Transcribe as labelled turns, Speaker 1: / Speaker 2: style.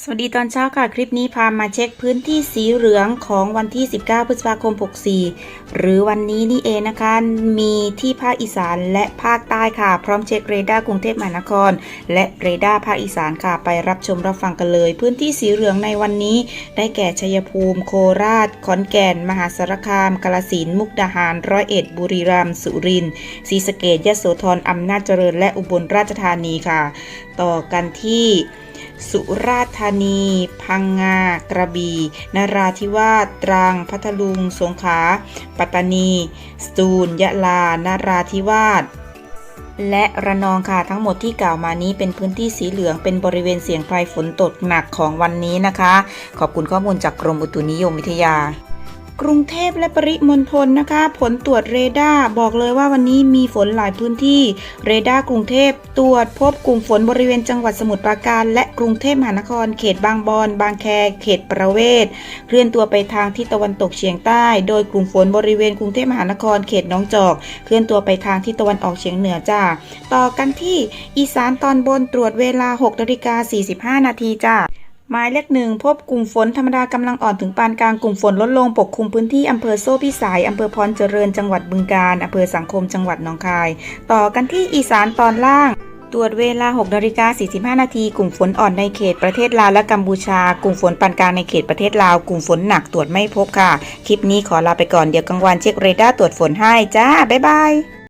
Speaker 1: สวัสดีตอนเช้าค่ะ คลิปนี้พามาเช็คพื้นที่สีเหลืองของวันที่ 19 พฤษภาคม 64 หรือวันนี้นี่เองนะคะ มีที่ภาคอีสานและภาคใต้ค่ะ พร้อมเช็คเรดาร์กรุงเทพมหานคร และเรดาร์ภาคอีสานค่ะ ไปรับชมรับฟังกันเลย พื้นที่สีเหลืองในวันนี้ ได้แก่ชัยภูมิ โคราช ขอนแก่น มหาสารคาม กาฬสินมุกดาหาร ร้อยเอ็ด บุรีรัมย์ สุรินทร์ ศรีสะเกษยะโสธรอำนาจเจริญ และอุบลราชธานีค่ะ ต่อกันที่ สุราษฎร์ธานี พังงา กระบี่ นราธิวาส ตรัง พัทลุง สงขลา ปัตตานี สตูล ยะลา นราธิวาสและระนองค่ะทั้งหมดที่กล่าวมานี้เป็นพื้นที่สีเหลืองเป็นบริเวณเสี่ยงภัยฝนตกหนักของวันนี้นะคะ ขอบคุณข้อมูลจากกรมอุตุนิยมวิทยา กรุงเทพและปริมณฑลนะคะ ผลตรวจเรดาร์บอกเลยว่าวันนี้มีฝนหลายพื้นที่ เรดาร์กรุงเทพตรวจพบกลุ่มฝนบริเวณจังหวัดสมุทรปราการ และกรุงเทพมหานคร เขตบางบอนบางแคเขตประเวศเคลื่อนตัวไปทางทิศตะวันตกเฉียงใต้ โดยกลุ่มฝนบริเวณกรุงเทพมหานคร เขตน้องจอก เคลื่อนตัวไปทางทิศตะวันออกเฉียงเหนือจ้าต่อกันที่อีสานตอนบนตรวจเวลา6นาฬิกา45 นาทีจ้า หมายเลขหนึ่งพบกลุ่มฝนธรรมดากำลังอ่อนถึงปานกลางกลุ่มฝนลดลงปกคลุมพื้นที่อำเภอโซ่พิสัยอำเภอพรเจริญจังหวัดบึงกาฬอำเภอสังคมจังหวัดหนองคาย ต่อกันที่อีสานตอนล่าง ตรวจเวลา6นาฬิกา45นาทีกลุ่มฝนอ่อนในเขตประเทศลาวและกัมพูชา กลุ่มฝนปานกลางในเขตประเทศลาวกลุ่มฝนหนักตรวจไม่พบค่ะ คลิปนี้ขอลาไปก่อนเดี๋ยวกลางวันเช็คเรดาร์ตรวจฝนให้จ้าบ๊ายบาย